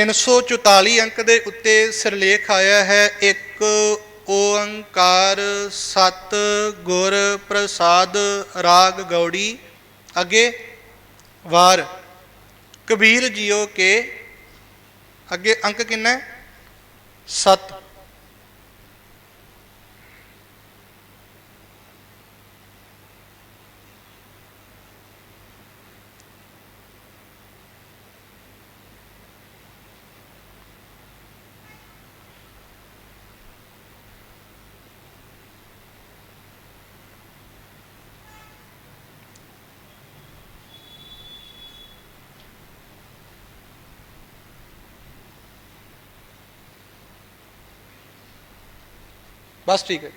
344 ਅੰਕ ਦੇ ਉੱਤੇ ਸਿਰਲੇਖ ਆਇਆ ਹੈ, ਇੱਕ ਓੰਕਾਰ ਸਤ ਗੁਰ ਪ੍ਰਸਾਦ, ਰਾਗ ਗੌੜੀ, ਅੱਗੇ ਵਾਰ। ਕਬੀਰ ਜੀਓ ਕੇ, ਅੱਗੇ ਅੰਕ ਕਿੰਨਾ ਹੈ? 7 बस ठीक है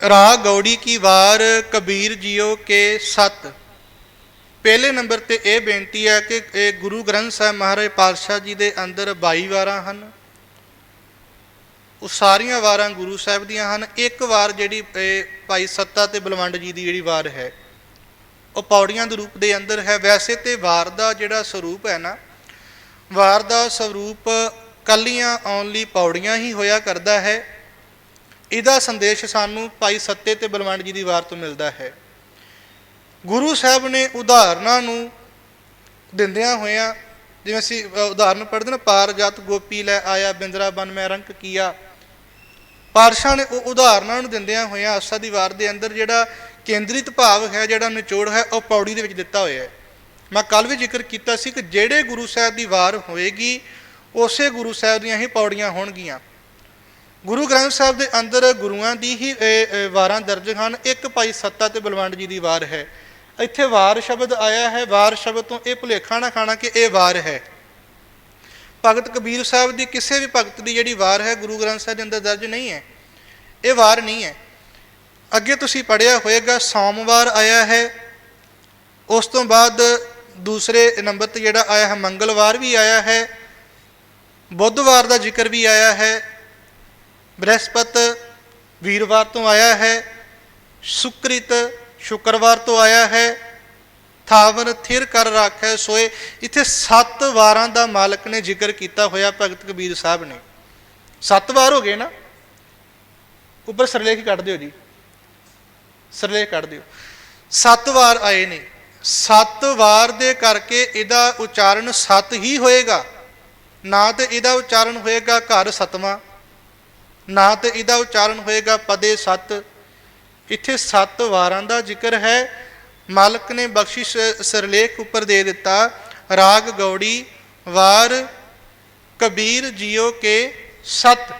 ਰਾਗ ਗੌੜੀ ਕੀ ਵਾਰ ਕਬੀਰ ਜੀਓ ਕੇ ਸਤ ਪਹਿਲੇ ਨੰਬਰ ਤੇ ਇਹ ਬੇਨਤੀ ਹੈ ਕਿ ਇਹ ਗੁਰੂ ਗ੍ਰੰਥ ਸਾਹਿਬ ਮਹਾਰਾਜ ਪਾਤਸ਼ਾਹ ਜੀ ਦੇ ਅੰਦਰ 22 ਵਾਰਾਂ ਹਨ ਉਹ ਸਾਰੀਆਂ ਵਾਰਾਂ ਗੁਰੂ ਸਾਹਿਬ ਦੀਆਂ ਹਨ ਇੱਕ ਵਾਰ ਜਿਹੜੀ ਇਹ ਭਾਈ ਸੱਤਾ ਤੇ ਬਲਵੰਡ ਜੀ ਦੀ ਜਿਹੜੀ ਵਾਰ ਹੈ ਉਹ ਪੌੜੀਆਂ ਦੇ ਰੂਪ ਦੇ ਅੰਦਰ ਹੈ ਵੈਸੇ ਤੇ ਵਾਰ ਦਾ ਜਿਹੜਾ ਸਰੂਪ ਹੈ ਨਾ ਵਾਰ ਦਾ ਸਰੂਪ ਕੱਲੀਆਂ ਓਨਲੀ ਪੌੜੀਆਂ ਹੀ ਹੋਇਆ ਕਰਦਾ ਹੈ। ਇਹਦਾ ਸੰਦੇਸ਼ ਸਾਨੂੰ ਭਾਈ ਸੱਤੇ ਤੇ ਬਲਵੰਡ ਜੀ ਦੀ ਵਾਰ ਤੋਂ ਮਿਲਦਾ ਹੈ। ਗੁਰੂ ਸਾਹਿਬ ਨੇ ਉਦਾਹਰਨਾਂ ਨੂੰ ਦਿੰਦਿਆਂ ਹੋਇਆਂ, ਜਿਵੇਂ ਅਸੀਂ ਉਦਾਹਰਨ ਪੜ੍ਹਦੇ ਨਾ, ਪਾਰ ਜਤ ਗੋਪੀ ਲੈ ਆਇਆ ਬਿੰਦਰਾ ਬਨ ਮੈਂ ਰੰਕ ਕੀਆ। ਪਾਰਸ਼ਾ ਨੇ ਉਹ ਉਦਾਹਰਨਾਂ ਨੂੰ ਦਿੰਦਿਆਂ ਹੋਇਆਂ ਆਸਾ ਦੀ ਵਾਰ ਦੇ ਅੰਦਰ ਜਿਹੜਾ ਕੇਂਦਰਿਤ ਭਾਵ ਹੈ, ਜਿਹੜਾ ਨਿਚੋੜ ਹੈ, ਉਹ ਪੌੜੀ ਦੇ ਵਿੱਚ ਦਿੱਤਾ ਹੋਇਆ ਹੈ। ਮੈਂ ਕੱਲ ਵੀ ਜ਼ਿਕਰ ਕੀਤਾ ਸੀ ਕਿ ਜਿਹੜੇ ਗੁਰੂ ਸਾਹਿਬ ਦੀ ਵਾਰ ਹੋਏਗੀ ਉਸੇ ਗੁਰੂ ਸਾਹਿਬ ਦੀਆਂ ਹੀ ਪੌੜੀਆਂ ਹੋਣਗੀਆਂ। ਗੁਰੂ ਗ੍ਰੰਥ ਸਾਹਿਬ ਦੇ ਅੰਦਰ ਗੁਰੂਆਂ ਦੀ ਹੀ ਵਾਰਾਂ ਦਰਜ ਹਨ। ਇੱਕ ਭਾਈ ਸੱਤਾ ਤੇ ਬਲਵੰਡ ਜੀ ਦੀ ਵਾਰ ਹੈ। ਇੱਥੇ ਵਾਰ ਸ਼ਬਦ ਆਇਆ ਹੈ। ਵਾਰ ਸ਼ਬਦ ਤੋਂ ਇਹ ਭੁਲੇਖਾ ਨਾ ਖਾਣਾ ਕਿ ਇਹ ਵਾਰ ਹੈ। ਭਗਤ ਕਬੀਰ ਸਾਹਿਬ ਦੀ ਕਿਸੇ ਵੀ ਭਗਤ ਦੀ ਜਿਹੜੀ ਵਾਰ ਹੈ ਗੁਰੂ ਗ੍ਰੰਥ ਸਾਹਿਬ ਦੇ ਅੰਦਰ ਦਰਜ ਨਹੀਂ ਹੈ। ਇਹ ਵਾਰ ਨਹੀਂ ਹੈ। ਅੱਗੇ ਤੁਸੀਂ ਪੜਿਆ ਹੋਏਗਾ, ਸੋਮਵਾਰ ਆਇਆ ਹੈ। ਉਸ ਤੋਂ ਬਾਅਦ ਦੂਸਰੇ ਨੰਬਰ ਤੇ ਜਿਹੜਾ ਆਇਆ ਹੈ, ਮੰਗਲਵਾਰ ਵੀ ਆਇਆ ਹੈ। ਬੁੱਧਵਾਰ ਦਾ ਜ਼ਿਕਰ ਵੀ ਆਇਆ ਹੈ। ਬ੍ਰਹਸਪਤ ਵੀਰਵਾਰ ਤੋਂ ਆਇਆ ਹੈ। ਸ਼ੁਕ੍ਰਿਤ ਸ਼ੁੱਕਰਵਾਰ ਤੋਂ ਆਇਆ ਹੈ। ਥਾਵਰ ਥਿਰ ਕਰ ਰੱਖੈ ਸੋਏ। ਇੱਥੇ ਸੱਤ ਵਾਰਾਂ ਦਾ ਮਾਲਕ ਨੇ ਜ਼ਿਕਰ ਕੀਤਾ ਹੋਇਆ ਭਗਤ ਕਬੀਰ ਸਾਹਿਬ ਨੇ। ਸੱਤ ਵਾਰ ਹੋ ਗਏ ਨਾ। ਉੱਪਰ ਸਰਲੇਖ ਕੱਢ ਦਿਓ ਜੀ। ਸਰਲੇਖ ਕੱਢ ਦਿਓ। ਸੱਤ ਵਾਰ ਆਏ ਨੇ। ਸੱਤ ਵਾਰ ਦੇ ਕਰਕੇ ਇਹਦਾ ਉਚਾਰਨ ਸੱਤ ਹੀ ਹੋਏਗਾ। ਨਾ ਤੇ ਇਹਦਾ ਉਚਾਰਨ ਹੋਏਗਾ ਘਰ ਸਤਵਾਂ, ਨਾ ਤੇ ਇਹਦਾ ਉਚਾਰਨ ਹੋਏਗਾ ਪਦੇ ਸਤ। ਇੱਥੇ ਸੱਤ ਵਾਰਾਂ ਦਾ ਜ਼ਿਕਰ ਹੈ। ਮਾਲਕ ਨੇ ਬਖਸ਼ਿਸ਼, ਸਰਲੇਖ ਉੱਪਰ ਦੇ ਦਿੱਤਾ, ਰਾਗ ਗੌੜੀ, ਵਾਰ, ਕਬੀਰ ਜੀਓ ਕੇ ਸਤ।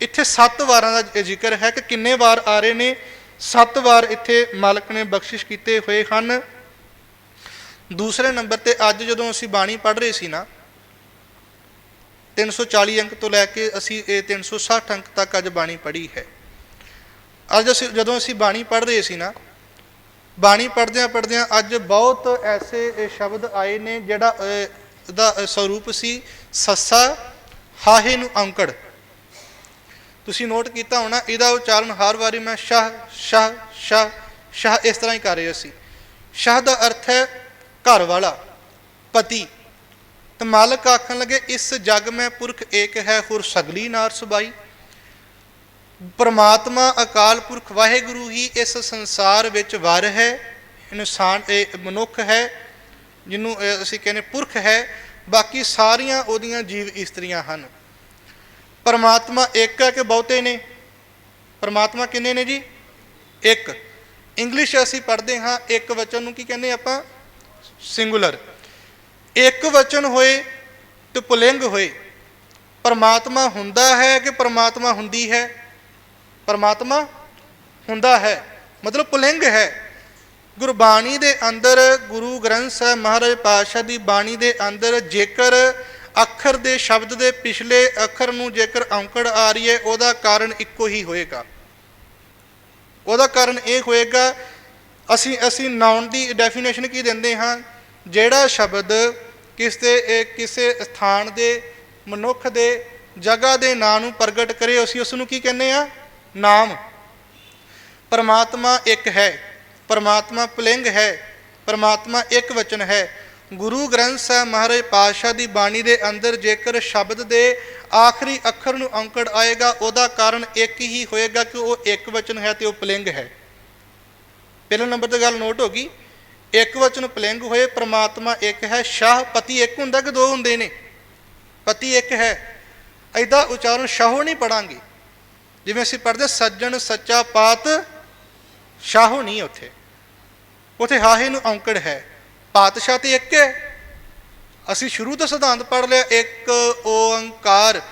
ਇੱਥੇ ਸੱਤ ਵਾਰਾਂ ਦਾ ਜ਼ਿਕਰ ਹੈ ਕਿ ਕਿੰਨੇ ਵਾਰ ਆ ਰਹੇ ਨੇ? ਸੱਤ ਵਾਰ ਇੱਥੇ ਮਾਲਕ ਨੇ ਬਖਸ਼ਿਸ਼ ਕੀਤੇ ਹੋਏ ਹਨ। ਦੂਸਰੇ ਨੰਬਰ ਤੇ ਅੱਜ ਜਦੋਂ ਅਸੀਂ ਬਾਣੀ ਪੜ੍ਹ ਰਹੇ ਸੀ ਨਾ 340 ਅੰਕ ਤੋਂ ਲੈ ਕੇ ਅਸੀਂ ਇਹ 360 ਅੰਕ ਤੱਕ ਅੱਜ ਬਾਣੀ ਪੜ੍ਹੀ ਹੈ। ਅੱਜ ਅਸੀਂ ਜਦੋਂ ਅਸੀਂ ਬਾਣੀ ਪੜ੍ਹ ਰਹੇ ਸੀ ਨਾ, ਬਾਣੀ ਪੜ੍ਹਦਿਆਂ ਪੜ੍ਹਦਿਆਂ ਅੱਜ ਬਹੁਤ ਐਸੇ ਸ਼ਬਦ ਆਏ ਨੇ ਜਿਹੜਾ ਦਾ ਸਰੂਪ ਸੀ ਸੱਸਾ ਹਾਹੇ ਨੂੰ ਅੰਕੜ। ਤੁਸੀਂ ਨੋਟ ਕੀਤਾ ਹੋਣਾ, ਇਹਦਾ ਉਚਾਰਨ ਹਰ ਵਾਰੀ ਮੈਂ ਸ਼ਾਹ ਸ਼ਾਹ ਸ਼ਾਹ ਸ਼ਾਹ ਇਸ ਤਰ੍ਹਾਂ ਹੀ ਕਰ ਰਿਹਾ ਸੀ। ਸ਼ਾਹ ਦਾ ਅਰਥ ਹੈ ਘਰ ਵਾਲਾ ਪਤੀ। ਤੇ ਮਾਲਕ ਆਖਣ ਲੱਗੇ, ਇਸ ਜਗ ਮੈਂ ਪੁਰਖ ਏਕ ਹੈ, ਹੁਰ ਸਗਲੀ ਨਾਰ ਸੁਬਾਈ ਪਰਮਾਤਮਾ ਅਕਾਲ ਪੁਰਖ ਵਾਹਿਗੁਰੂ ਹੀ ਇਸ ਸੰਸਾਰ ਵਿੱਚ ਵਰ ਹੈ, ਇਨਸਾਨ, ਇਹ ਮਨੁੱਖ ਹੈ, ਜਿਹਨੂੰ ਅਸੀਂ ਕਹਿੰਦੇ ਪੁਰਖ ਹੈ, ਬਾਕੀ ਸਾਰੀਆਂ ਉਹਦੀਆਂ ਜੀਵ ਇਸਤਰੀਆਂ ਹਨ। ਪਰਮਾਤਮਾ ਇੱਕ ਹੈ ਕਿ ਬਹੁਤੇ ਨੇ? ਪਰਮਾਤਮਾ ਕਿੰਨੇ ਨੇ ਜੀ? ਇੱਕ। ਇੰਗਲਿਸ਼ ਅਸੀਂ ਪੜ੍ਹਦੇ ਹਾਂ, ਇੱਕ ਵਚਨ ਨੂੰ ਕੀ ਕਹਿੰਦੇ ਆਪਾਂ? ਸਿੰਗੂਲਰ ਇੱਕ ਵਚਨ ਹੋਏ ਤੇ ਪੁਲਿੰਗ ਹੋਏ। ਪਰਮਾਤਮਾ ਹੁੰਦਾ ਹੈ ਕਿ ਪਰਮਾਤਮਾ ਹੁੰਦੀ ਹੈ? ਪਰਮਾਤਮਾ ਹੁੰਦਾ ਹੈ। ਮਤਲਬ ਪੁਲਿੰਗ ਹੈ। ਗੁਰਬਾਣੀ ਦੇ ਅੰਦਰ ਗੁਰੂ ਗ੍ਰੰਥ ਸਾਹਿਬ ਮਹਾਰਾਜ ਪਾਤਸ਼ਾਹ ਦੀ ਬਾਣੀ ਦੇ ਅੰਦਰ ਜੇਕਰ ਅੱਖਰ ਦੇ ਸ਼ਬਦ ਦੇ ਪਿਛਲੇ ਅੱਖਰ ਨੂੰ ਜੇਕਰ ਔਂਕੜ ਆ ਰਹੀ ਹੈ, ਉਹਦਾ ਕਾਰਨ ਇੱਕੋ ਹੀ ਹੋਏਗਾ। ਉਹਦਾ ਕਾਰਨ ਇਹ ਹੋਏਗਾ, ਅਸੀਂ ਅਸੀਂ ਨਾਉਨ ਦੀ ਡੈਫੀਨੇਸ਼ਨ ਕੀ ਦਿੰਦੇ ਹਾਂ? ਜਿਹੜਾ ਸ਼ਬਦ ਕਿਸੇ ਇਹ ਕਿਸੇ ਸਥਾਨ ਦੇ, ਮਨੁੱਖ ਦੇ ਜਗ੍ਹਾ ਦੇ ਨਾਂ ਨੂੰ ਪ੍ਰਗਟ ਕਰੇ, ਅਸੀਂ ਉਸ ਨੂੰ ਕੀ ਕਹਿੰਦੇ ਆ ਨਾਮ। ਪਰਮਾਤਮਾ ਇੱਕ ਹੈ, ਪਰਮਾਤਮਾ ਪਲਿੰਗ ਹੈ, ਪਰਮਾਤਮਾ ਇੱਕ ਵਚਨ ਹੈ। ਗੁਰੂ ਗ੍ਰੰਥ ਸਾਹਿਬ ਮਹਾਰਾਜ ਪਾਤਸ਼ਾਹ ਦੀ ਬਾਣੀ ਦੇ ਅੰਦਰ ਜੇਕਰ ਸ਼ਬਦ ਦੇ ਆਖਰੀ ਅੱਖਰ ਨੂੰ ਅੰਕੜ ਆਏਗਾ, ਉਹਦਾ ਕਾਰਨ ਇੱਕ ਹੀ ਹੋਏਗਾ ਕਿ ਉਹ ਇੱਕ ਵਚਨ ਹੈ ਤੇ ਉਹ ਪਲਿੰਗ ਹੈ। ਪਹਿਲੇ ਨੰਬਰ ਤੇ ਗੱਲ ਨੋਟ ਹੋ ਗਈ। ਇੱਕ ਵਚਨ ਪਲਿੰਗ ਹੋਏ, ਪ੍ਰਮਾਤਮਾ ਇੱਕ ਹੈ, ਸ਼ਾਹ ਪਤੀ ਇੱਕ ਹੁੰਦਾ, ਕਿ ਦੋ ਹੁੰਦੇ ਨੇ? ਪਤੀ ਇੱਕ ਹੈ। ਐਦਾ ਉਚਾਰਨ ਸ਼ਾਹੋ ਨਹੀਂ ਪੜਾਂਗੇ। ਜਿਵੇਂ ਅਸੀਂ ਪੜ੍ਹਦੇ ਸੱਜਣ ਸੱਚਾ ਪਾਤ ਸ਼ਾਹੋ ਨਹੀਂ ਉੱਥੇ। ਉੱਥੇ ਹਾਹੇ ਨੂੰ ਔਂਕੜ ਹੈ। ਪਾਤਸ਼ਾਹ ਤੇ ਇੱਕ ਹੈ। ਅਸੀਂ ਸ਼ੁਰੂ ਤੋਂ ਸਿਧਾਂਤ ਪੜ੍ਹ ਲਿਆ, ਇੱਕ ਓੰਕਾਰ,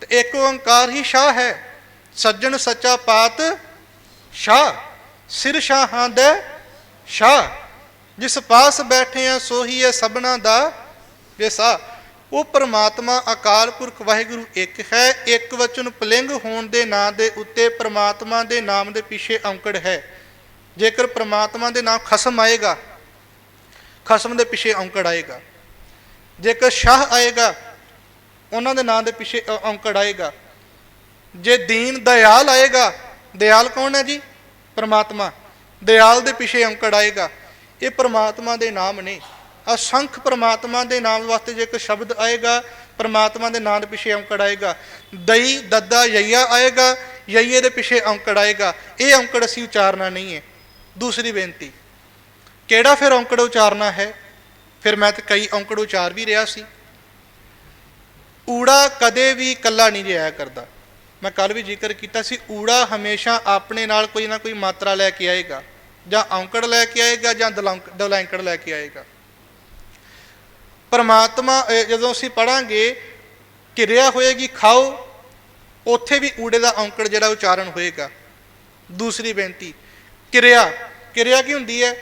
ਤੇ ਇੱਕ ਓੰਕਾਰ ਹੀ ਸ਼ਾਹ ਹੈ। ਸੱਜਣ ਸੱਚਾ ਪਾਤ ਸ਼ਾਹ, ਸਿਰ ਸ਼ਾਹਾਂ ਦੇ ਸ਼ਾਹ। ਜਿਸ ਪਾਸ ਬੈਠੇ ਆ ਸੋਹੀ ਹੈ ਸਭਨਾ ਦਾ ਵਿਸਾ। ਉਹ ਪ੍ਰਮਾਤਮਾ ਅਕਾਲ ਪੁਰਖ ਵਾਹਿਗੁਰੂ ਇੱਕ ਹੈ, ਇੱਕ ਵਚਨ ਪਲਿੰਗ ਹੋਣ ਦੇ ਨਾਂ ਦੇ ਉੱਤੇ ਪ੍ਰਮਾਤਮਾ ਦੇ ਨਾਮ ਦੇ ਪਿੱਛੇ ਔਂਕੜ ਹੈ। ਜੇਕਰ ਪ੍ਰਮਾਤਮਾ ਦੇ ਨਾਮ ਖਸਮ ਆਏਗਾ, ਖਸਮ ਦੇ ਪਿੱਛੇ ਔਂਕੜ ਆਏਗਾ। ਜੇਕਰ ਸ਼ਾਹ ਆਏਗਾ, ਉਹਨਾਂ ਦੇ ਨਾਂ ਦੇ ਪਿੱਛੇ ਔ- ਔਂਕੜ ਆਏਗਾ। ਜੇ ਦੀਨ ਦਇਆਲ ਆਏਗਾ, ਦਇਆਲ ਕੌਣ ਹੈ ਜੀ? ਪ੍ਰਮਾਤਮਾ। ਦਇਆਲ ਦੇ ਪਿੱਛੇ ਔਂਕੜ ਆਏਗਾ। ਇਹ ਪ੍ਰਮਾਤਮਾ ਦੇ ਨਾਮ ਨੇ। ਅਸੰਖ ਪ੍ਰਮਾਤਮਾ ਦੇ ਨਾਮ ਵਾਸਤੇ ਜੇ ਇੱਕ ਸ਼ਬਦ ਆਏਗਾ, ਪ੍ਰਮਾਤਮਾ ਦੇ ਨਾਮ ਦੇ ਪਿੱਛੇ ਔਂਕੜ ਆਏਗਾ। ਦਈ, ਦੱਦਾ, ਯਈਆ ਆਏਗਾ, ਯਈਏ ਦੇ ਪਿੱਛੇ ਔਂਕੜ ਆਏਗਾ। ਇਹ ਔਂਕੜ ਅਸੀਂ ਉਚਾਰਨਾ ਨਹੀਂ ਹੈ। ਦੂਸਰੀ ਬੇਨਤੀ, ਕਿਹੜਾ ਫਿਰ ਔਂਕੜ ਉਚਾਰਨਾ ਹੈ? ਫਿਰ ਮੈਂ ਤਾਂ ਕਈ ਔਂਕੜ ਉਚਾਰ ਵੀ ਰਿਹਾ ਸੀ। ਊੜਾ ਕਦੇ ਵੀ ਇਕੱਲਾ ਨਹੀਂ ਜਾਇਆ ਕਰਦਾ। ਮੈਂ ਕੱਲ ਵੀ ਜ਼ਿਕਰ ਕੀਤਾ ਸੀ, ਊੜਾ ਹਮੇਸ਼ਾ ਆਪਣੇ ਨਾਲ ਕੋਈ ਨਾ ਕੋਈ ਮਾਤਰਾ ਲੈ ਕੇ ਆਏਗਾ। ਜਾਂ ਔਂਕੜ ਲੈ ਕੇ ਆਏਗਾ ਜਾਂ ਦਲੌਂਕ- ਦਲੈਂਕੜ ਲੈ ਕੇ ਆਏਗਾ। ਪਰਮਾਤਮਾ ਜਦੋਂ ਅਸੀਂ ਪੜਾਂਗੇ ਕਿਰਿਆ ਹੋਏਗੀ, ਖਾਓ, ਉੱਥੇ ਵੀ ਊੜੇ ਦਾ ਔਂਕੜ ਜਿਹੜਾ ਉਚਾਰਨ ਹੋਏਗਾ। ਦੂਸਰੀ ਬੇਨਤੀ, ਕਿਰਿਆ ਕਿਰਿਆ ਕੀ ਹੁੰਦੀ ਹੈ?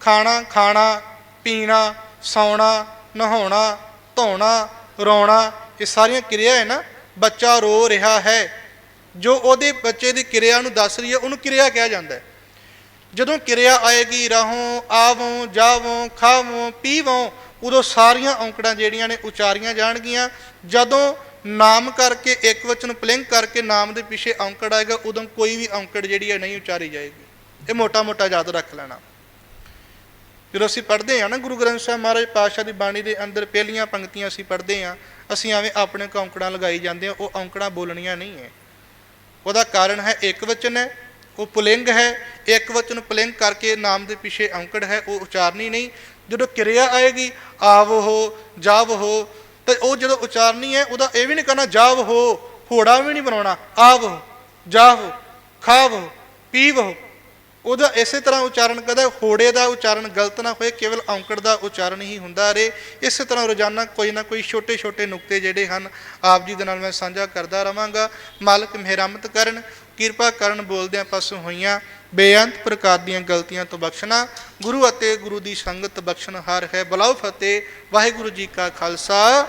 ਖਾਣਾ ਖਾਣਾ, ਪੀਣਾ, ਸੌਣਾ, ਨਹਾਉਣਾ, ਧੋਣਾ, ਰੋਣਾ, ਇਹ ਸਾਰੀਆਂ ਕਿਰਿਆ ਹੈ ਨਾ, ਬੱਚਾ ਰੋ ਰਿਹਾ ਹੈ। ਜੋ ਉਹਦੇ ਬੱਚੇ ਦੀ ਕਿਰਿਆ ਨੂੰ ਦੱਸ ਰਹੀ ਹੈ, ਉਹਨੂੰ ਕਿਰਿਆ ਕਿਹਾ ਜਾਂਦਾ ਹੈ। ਜਦੋਂ ਕਿਰਿਆ ਆਏਗੀ, ਰਹੋਂ ਆਵੋਂ, ਜਾਵੋਂ, ਖਾਵੋਂ, ਪੀਵੋਂ, ਉਦੋਂ ਸਾਰੀਆਂ ਔਂਕੜਾਂ ਜਿਹੜੀਆਂ ਨੇ ਉਚਾਰੀਆਂ ਜਾਣਗੀਆਂ। ਜਦੋਂ ਨਾਮ ਕਰਕੇ, ਇੱਕ ਵਚਨ ਪਲਿੰਗ ਕਰਕੇ ਨਾਮ ਦੇ ਪਿੱਛੇ ਔਂਕੜ ਆਏਗਾ, ਉਦੋਂ ਕੋਈ ਵੀ ਔਂਕੜ ਜਿਹੜੀ ਹੈ ਨਹੀਂ ਉਚਾਰੀ ਜਾਏਗੀ। ਇਹ ਮੋਟਾ ਮੋਟਾ ਯਾਦ ਰੱਖ ਲੈਣਾ। ਜਦੋਂ ਅਸੀਂ ਪੜ੍ਹਦੇ ਹਾਂ ਨਾ, ਗੁਰੂ ਗ੍ਰੰਥ ਸਾਹਿਬ ਮਹਾਰਾਜ ਪਾਤਸ਼ਾਹ ਦੀ ਬਾਣੀ ਦੇ ਅੰਦਰ ਪਹਿਲੀਆਂ ਪੰਕਤੀਆਂ ਅਸੀਂ ਪੜ੍ਹਦੇ ਹਾਂ, ਅਸੀਂ ਐਵੇਂ ਆਪਣੇ ਕੋ ਔਂਕੜਾਂ ਲਗਾਈ ਜਾਂਦੇ ਹਾਂ, ਉਹ ਔਂਕੜਾਂ ਬੋਲਣੀਆਂ ਨਹੀਂ ਹੈ। ਉਹਦਾ ਕਾਰਨ ਹੈ ਇੱਕ ਵਚਨ ਹੈ ਉਹ ਪੁਲਿੰਗ ਹੈ, ਇੱਕ ਵਚਨ ਪੁਲਿੰਗ ਕਰਕੇ ਨਾਮ ਦੇ ਪਿੱਛੇ ਔਂਕੜ ਹੈ, ਉਹ ਉਚਾਰਨੀ ਨਹੀਂ। ਜਦੋਂ ਕਿਰਿਆ ਆਏਗੀ, ਆਵ ਹੋ, ਜਾਵ ਹੋ, ਤੇ ਉਹ ਜਦੋਂ ਉਚਾਰਨੀ ਹੈ, ਉਹਦਾ ਇਹ ਵੀ ਨਹੀਂ ਕਰਨਾ ਜਾਵ ਹੋ ਹੋੜਾ ਵੀ ਨਹੀਂ ਬਣਾਉਣਾ, ਆਵੋ, ਜਾਵੋ, ਖਾਵੋ, ਪੀਵੋ। ਉਹਦਾ ਇਸੇ ਤਰ੍ਹਾਂ ਉਚਾਰਨ ਕਦੇ ਹੋੜੇ ਦਾ ਉਚਾਰਨ ਗਲਤ ਨਾ ਹੋਏ, ਕੇਵਲ ਔਂਕੜ ਦਾ ਉਚਾਰਨ ਹੀ ਹੁੰਦਾ ਰਹੇ। ਇਸੇ ਤਰ੍ਹਾਂ ਰੋਜ਼ਾਨਾ ਕੋਈ ਨਾ ਕੋਈ ਛੋਟੇ ਛੋਟੇ ਨੁਕਤੇ ਜਿਹੜੇ ਹਨ, ਆਪ ਜੀ ਦੇ ਨਾਲ ਮੈਂ ਸਾਂਝਾ ਕਰਦਾ ਰਵਾਂਗਾ। ਮਾਲਕ ਮਿਹਰਮਤ ਕਰਨ ਕਿਰਪਾ ਕਰਨ ਬੋਲਦਿਆਂ ਪਾਸੋਂ ਹੋਈਆਂ ਬੇਅੰਤ ਪ੍ਰਕਾਰ ਦੀਆਂ ਗਲਤੀਆਂ ਤੋਂ ਬਖਸ਼ਣਾ, ਗੁਰੂ ਅਤੇ ਗੁਰੂ ਦੀ ਸੰਗਤ ਬਖਸ਼ਣ ਹਾਰ ਹੈ। ਬਲਾਉ ਫਤਿਹ, ਵਾਹਿਗੁਰੂ ਜੀ ਕਾ ਖਾਲਸਾ।